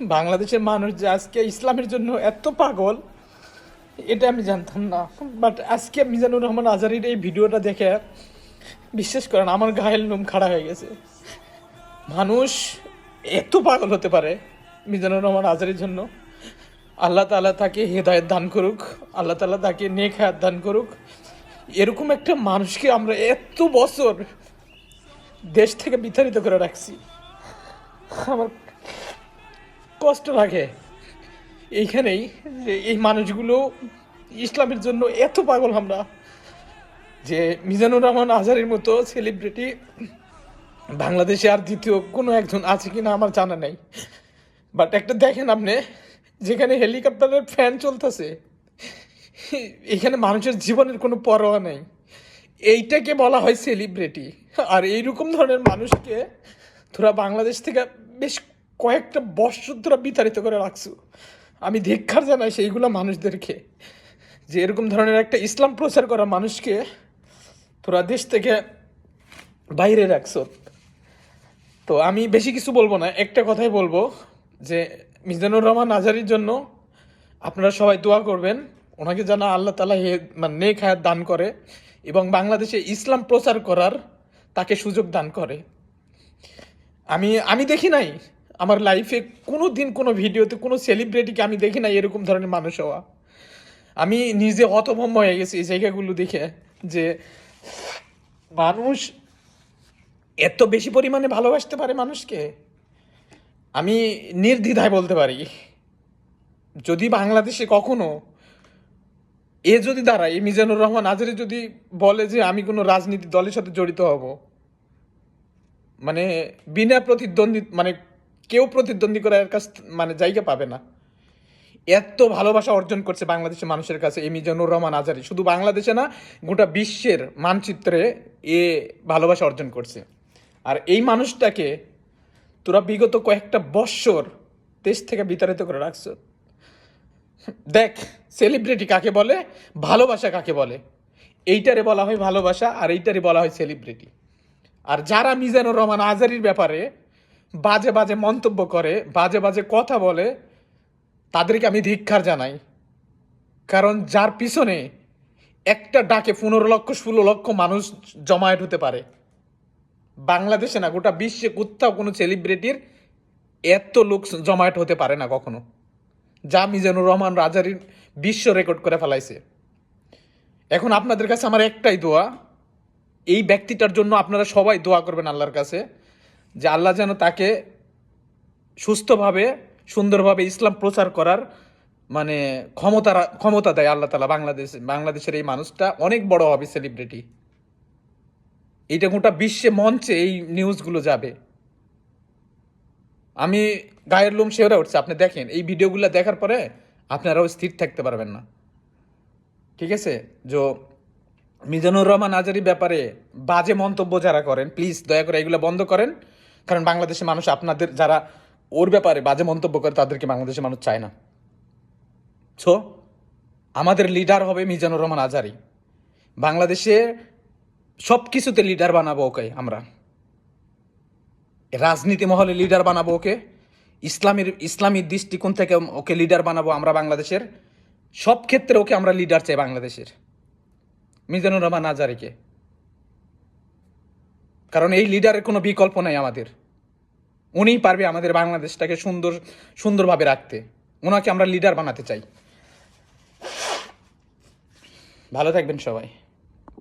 বাংলাদেশের মানুষ যে আজকে ইসলামের জন্য এত পাগল, এটা আমি জানতাম না। বাট আজকে মিজানুর রহমান আজারির এই ভিডিওটা দেখে বিশ্বাস করেন আমার গায়ের লোম খাড়া হয়ে গেছে। মানুষ এত পাগল হতে পারে মিজানুর রহমান আজারির জন্য। আল্লাহ তালা তাকে হেদায়ত দান করুক, আল্লাহ তাআলা তাকে নেক হায়াত দান করুক। এরকম একটা মানুষকে আমরা এত বছর দেশ থেকে বিতাড়িত করে রাখছি। আমার কষ্ট লাগে। এইখানেই যে এই মানুষগুলো ইসলামের জন্য এত পাগল আমরা যে মিজানুর রহমান আজারের মতো সেলিব্রিটি বাংলাদেশে আর দ্বিতীয় কোনো একজন আছে কিনা আমার জানা নেই। বাট একটা দেখেন আপনি, যেখানে হেলিকপ্টারের ফ্যান চলতেছে, এখানে মানুষের জীবনের কোনো পরোয়া নেই। এইটাকে বলা হয় সেলিব্রিটি আর এইরকম ধরনের মানুষকে তোরা বাংলাদেশ থেকে বেশ কয়েকটা বৎসর বিতাড়িত করে রাখছো। আমি ধিক্ষার জানাই সেইগুলো মানুষদেরকে, যে এরকম ধরনের একটা ইসলাম প্রচার করা মানুষকে তোরা দেশ থেকে বাইরে রাখছো। তো আমি বেশি কিছু বলব না, একটা কথাই বলব যে মিজানুর রহমান আজারির জন্য আপনারা সবাই দোয়া করবেন। ওনাকে যেন আল্লাহ তালা হে মানে নেক হায়াত দান করে এবং বাংলাদেশে ইসলাম প্রচার করার তাকে সুযোগ দান করে। আমি আমি দেখি নাই আমার লাইফে কোনো দিন কোনো ভিডিওতে কোনো সেলিব্রিটিকে আমি দেখি না এরকম ধরনের মানুষ হওয়া। আমি নিজে হতভম্ব হয়ে গেছি এই জায়গাগুলো দেখে যে মানুষ এত বেশি পরিমাণে ভালোবাসতে পারে মানুষকে? আমি নির্দ্বিধায় বলতে পারি। যদি বাংলাদেশে কখনো এ যদি দাঁড়ায় মিজানুর রহমান আজারি যদি বলে যে আমি কোনো রাজনীতি দলের সাথে জড়িত হব মানে বিনা প্রতিদ্বন্দ্বী মানে কেউ প্রতিদ্বন্দ্বী করে এর কাছ মানে জায়গা পাবে না। এত ভালোবাসা অর্জন করছে বাংলাদেশের মানুষের কাছে এই মিজানুর রহমান আজারি। শুধু বাংলাদেশে না, গোটা বিশ্বের মানচিত্রে এ ভালোবাসা অর্জন করছে। আর এই মানুষটাকে তোরা বিগত কয়েকটা বৎসর দেশ থেকে বিতাড়িত করে রাখছ। দেখ সেলিব্রিটি কাকে বলে, ভালোবাসা কাকে বলে? এইটারে বলা হয় ভালোবাসা, আর এইটারে বলা হয় সেলিব্রিটি আর যারা মিজানুর রহমান আজারির ব্যাপারে বাজে বাজে মন্তব্য করে, বাজে বাজে কথা বলে, তাদেরকে আমি ধিক্ষার জানাই। কারণ যার পিছনে একটা ডাকে পনেরো লক্ষ, ষোলো লক্ষ মানুষ জমায়েত হতে পারে। বাংলাদেশে না, গোটা বিশ্বে কোথাও কোনো সেলিব্রিটির এত লোক জমায়েত হতে পারে না কখনো। যা মিজানুর রহমান রাজারির বিশ্ব রেকর্ড করে ফেলাইছে। এখন আপনাদের কাছে আমার একটাই দোয়া, এই ব্যক্তিটার জন্য আপনারা সবাই দোয়া করবেন আল্লাহর কাছে। যে আল্লাহ যেন তাকে সুস্থভাবে, সুন্দরভাবে ইসলাম প্রচার করার মানে ক্ষমতা ক্ষমতা দেয় আল্লাহ তালা বাংলাদেশ, বাংলাদেশের এই মানুষটা। অনেক বড় হবে সেলিব্রিটি এইটা গোটা বিশ্বে মঞ্চে এই নিউজগুলো যাবে। আমি গায়ের লোম শেহরে উঠছে, আপনি দেখেন, এই ভিডিওগুলো দেখার পরে আপনারাও স্থির থাকতে পারবেন না। ঠিক আছে? যে, মিজানুর রহমান আজারি ব্যাপারে বাজে মন্তব্য যারা করেন প্লিজ দয়া করে এগুলো বন্ধ করেন। কারণ বাংলাদেশের মানুষ আপনাদের যারা ওর ব্যাপারে বাজে মন্তব্য করে, তাদেরকে বাংলাদেশের মানুষ চায় না। সো আমাদের লিডার হবে মিজানুর রহমান আজারি। বাংলাদেশে সব কিছুতে লিডার বানাবো ওকে আমরা। রাজনীতি মহলে লিডার বানাবো ওকে। ইসলামের, ইসলামী দৃষ্টিকোণ থেকে ওকে লিডার বানাবো আমরা বাংলাদেশের। সব ক্ষেত্রে ওকে আমরা লিডার চাই বাংলাদেশের। মিজানুর রহমান আজারিকে। কারণ এই লিডারের কোনো বিকল্প নাই আমাদের। উনিই পারবে আমাদের বাংলাদেশটাকে সুন্দর, সুন্দরভাবে রাখতে। ওনাকে আমরা লিডার বানাতে চাই। ভালো থাকবেন সবাই।